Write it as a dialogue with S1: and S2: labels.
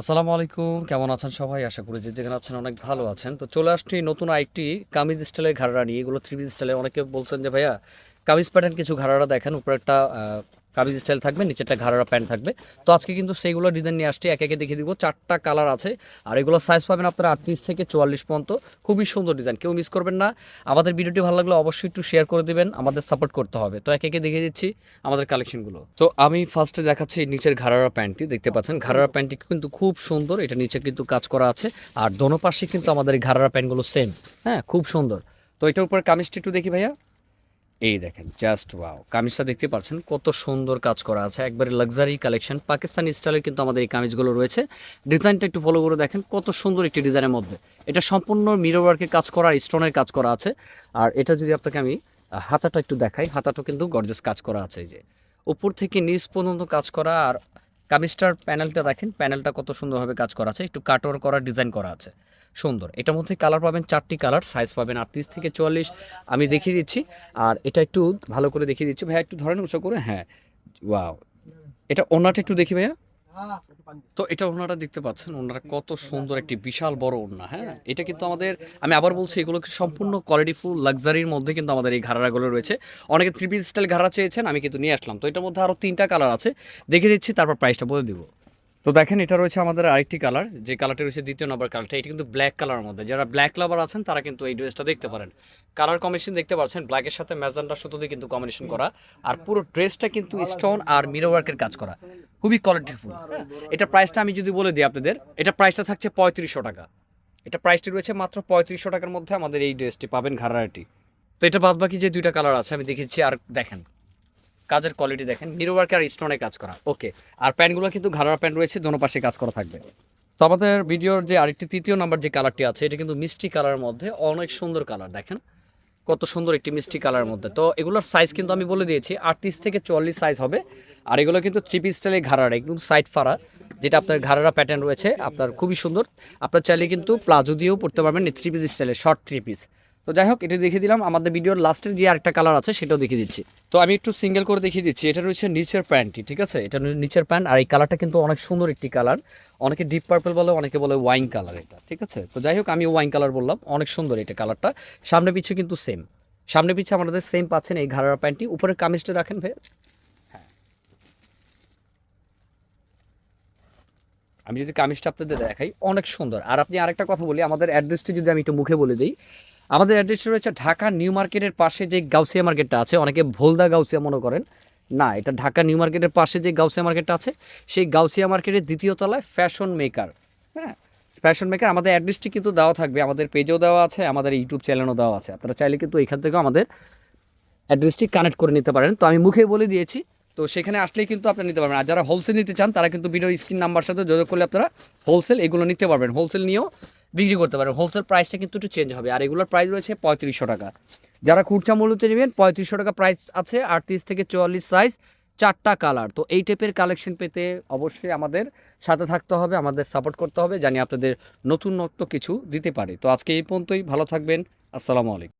S1: আসসালামু আলাইকুম। কেমন আছেন সবাই? আশা করি যে যেখানে আছেন অনেক ভালো আছেন। তো চলে আসছি নতুন আইটি কামিজ স্টাইলের নিয়ে। এগুলো থ্রি পিস স্টাইলে অনেকে বলছেন যে, ভাইয়া, কামিজ প্যাটার্ন কিছু ঘাড়ারা দেখেন উপরে একটা কামিজ স্টাইল থাকবে নিচে একটা ঘাড়ারা প্যান্ট থাকবে। তো আজকে কিন্তু সেইগুলো ডিজাইন নিয়ে আসছি, একে একে দেখিয়ে দিব। চারটা কালার আছে, আর এগুলো সাইজ পাবেন আপনারা আটত্রিশ থেকে চুয়াল্লিশ পর্যন্ত। খুবই সুন্দর ডিজাইন কেউ মিস করবেন না। আমাদের ভিডিওটি ভালো লাগলে অবশ্যই একটু শেয়ার করে দিবেন, আমাদের সাপোর্ট করতে হবে। তো একে একে দেখিয়ে দিচ্ছি আমাদের কালেকশনগুলো তো আমি ফার্স্টে দেখাচ্ছি নিচের ঘাড়ারা প্যান্টটি, দেখতে পাচ্ছেন? ঘাড়ারা প্যান্টটি কিন্তু খুব সুন্দর, এটা নিচে কিন্তু কাজ করা আছে। আর দোনো পাশে কিন্তু আমাদের ঘাড়ারা প্যান্টগুলো সেম হ্যাঁ খুব সুন্দর। তো এটার উপর কামিজটি একটু দেখি ভাইয়া। এই দেখেন জাস্ট ওয়াও কামিজটা দেখতে পাচ্ছেন, কত সুন্দর কাজ করা আছে। একবারে লাক্সারি কালেকশন পাকিস্তানি স্টাইলের কিন্তু আমাদের এই কামিজগুলো রয়েছে। ডিজাইনটা একটু ফলো করে দেখেন, কত সুন্দর একটি ডিজাইনের মধ্যে। এটা সম্পূর্ণ মিরর ওয়ার্কের কাজ করা স্টোনের কাজ করা আছে। আর এটা যদি আপনাকে আমি হাতাটা একটু দেখাই, হাতাটা কিন্তু গর্জেস কাজ করা আছে এই যে। উপর থেকে নিজ পর্যন্ত কাজ করা, আর কামিজটার প্যানেলটা দেখেন, প্যানেলটা কত সুন্দরভাবে কাজ করা আছে, একটু কাটওয়ার করা, ডিজাইন করা আছে। সুন্দর। এটার মধ্যে কালার পাবেন চারটি কালার সাইজ পাবেন আটত্রিশ থেকে চুয়াল্লিশ, আমি দেখিয়ে দিচ্ছি। আর এটা একটু ভালো করে দেখিয়ে দিচ্ছি। ভাইয়া, একটু ধরেন উঁচু করে হ্যাঁ ওয়াও এটা ওনাটা একটু দেখি ভাইয়া। তো এটা ওনারা দেখতে পাচ্ছেন ওনারা কত সুন্দর একটি বিশাল বড় ওনা হ্যাঁ? এটা কিন্তু আমাদের আমি আবার বলছি এগুলো কি সম্পূর্ণ কোয়ালিটিফুল লাক্সারির মধ্যে কিন্তু আমাদের এই ঘাড়াগুলো রয়েছে। অনেকে থ্রি পিস স্টাইল ঘাড়া চেয়েছেন আমি কিন্তু নিয়ে আসলাম। তো এটার মধ্যে আরও তিনটা কালার আছে। দেখে দিচ্ছি তারপর প্রাইসটা বলে দিব। তো দেখেন, এটা রয়েছে আমাদের আরেকটি কালার যে কালারটি রয়েছে দ্বিতীয় নম্বর কালারটা এটা কিন্তু ব্ল্যাক কালারের মধ্যে। যারা ব্ল্যাক লাভার আছেন, তারা কিন্তু এই ড্রেসটা দেখতে পারেন। কালার কম্বিনেশন দেখতে পাচ্ছেন ব্ল্যাকের সাথে ম্যাজেন্ডা সুতো দিয়ে কিন্তু কম্বিনেশন করা। আর পুরো ড্রেসটা কিন্তু স্টোন আর মিরর ওয়ার্কের কাজ করা। খুবই কোয়ালিটিফুল এটা প্রাইসটা আমি যদি বলে দিই আপনাদের, এটা প্রাইসটা থাকছে পঁয়ত্রিশশো টাকা। এটা প্রাইসটি রয়েছে মাত্র পঁয়ত্রিশশো টাকার মধ্যে আমাদের এই ড্রেসটি পাবেন ঘাড়াটি তো এটা বাদ বাকি যে দুইটা কালার আছে, আমি দেখেছি আর দেখেন। কাজের কোয়ালিটি দেখেন। মিরর ওয়ার্ক আর স্টোনে কাজ করা। ওকে আর প্যান্টগুলো কিন্তু ঘাড়ার প্যান্ট রয়েছে, দোনো পাশে কাজ করা থাকবে। তো আমাদের ভিডিওর যে আরেকটি তৃতীয় নাম্বার যে কালারটি আছে, এটা কিন্তু মিষ্টি কালারের মধ্যে অনেক সুন্দর কালার দেখেন। কত সুন্দর একটি মিষ্টি কালারের মধ্যে। তো এগুলোর সাইজ কিন্তু আমি বলে দিয়েছি, আটত্রিশ থেকে চুয়াল্লিশ সাইজ হবে। আর এগুলো কিন্তু থ্রি পিস স্টাইলে ঘাড়ার, একদম সাইড ফাড়া, যেটা আপনার ঘাড়ারা প্যাটার্ন রয়েছে, আপনার খুবই সুন্দর। আপনার চাইলে কিন্তু প্লাজো দিয়েও পড়তে পারবেন থ্রি পিস স্টাইলে শর্ট থ্রি পিস তো যাই হোক, এটা দেখিয়ে দিলাম। আমাদের ভিডিওর লাস্টের যে আরেকটা কালার আছে, সেটাও দেখিয়ে দিচ্ছি। তো আমি একটু সিঙ্গেল করে দেখিয়ে দিচ্ছি। এটা রয়েছে নিচের প্যান্টটি, ঠিক আছে? এটা নিচের প্যান্ট, আর এই কালারটা কিন্তু অনেক সুন্দর একটি কালার অনেকে ডিপ পার্পল বলে, অনেকে বলে ওয়াইন কালার এটা, ঠিক আছে? তো যাই হোক, আমি ওয়াইন কালার বললাম। অনেক সুন্দর এটা কালারটা সামনে পিছে কিন্তু সেম সামনে পিছে আমাদের সেম পাচ্ছেন এই ঘাড়ার প্যান্টটি। উপরে কামিজটা রাখেন ভাই হ্যাঁ। আমি যদি কামিজটা আপনাদের দেখাই, অনেক সুন্দর। আর আপনি আরেকটা কথা বলি, আমাদের অ্যাড্রেসটি যদি আমি একটু মুখে বলে দিই আমাদের অ্যাড্রেস রয়েছে ঢাকা নিউ মার্কেটের পাশে যে গাউসিয়া মার্কেটটা আছে, অনেকে ভোলদা গাউসিয়া মনে করেন। না, এটা ঢাকা নিউ মার্কেটের পাশে যে গাউসিয়া মার্কেটটা আছে, সেই গাউসিয়া মার্কেটের দ্বিতীয় তলায় ফ্যাশন মেকার হ্যাঁ? ফ্যাশন মেকার আমাদের অ্যাড্রেসটি কিন্তু দেওয়া থাকবে, আমাদের পেজেও দেওয়া আছে, আমাদের ইউটিউব চ্যানেলও দেওয়া আছে। আপনারা চাইলে কিন্তু এখান থেকেও আমাদের অ্যাড্রেসটি কানেক্ট করে নিতে পারেন। তো আমি মুখে বলে দিয়েছি, তো সেখানে আসলেই কিন্তু আপনারা নিতে পারবেন। আর যারা হোলসেল নিতে চান, তারা কিন্তু ভিডিও স্ক্রিন নাম্বার সাথে যোগাযোগ করলে আপনারা হোলসেল এগুলো নিতে পারবেন। হোলসেল নিয়েও বিক্রি করতে পারেন হোলসেল প্রাইসটা কিন্তু একটু চেঞ্জ হবে। আর এগুলোর প্রাইস রয়েছে পঁয়ত্রিশশো টাকা। যারা খুচরা মূল্যতে নেবেন, পঁয়ত্রিশশো টাকা প্রাইস আছে, আটত্রিশ থেকে চুয়াল্লিশ সাইজ চারটা কালার তো এই টাইপের কালেকশন পেতে অবশ্যই আমাদের সাথে থাকতে হবে, আমাদের সাপোর্ট করতে হবে। জানি আপনাদের নতুন নতুন কিছু দিতে পারে। তো আজকে এই পর্যন্তই। ভালো থাকবেন। আসসালামু আলাইকুম।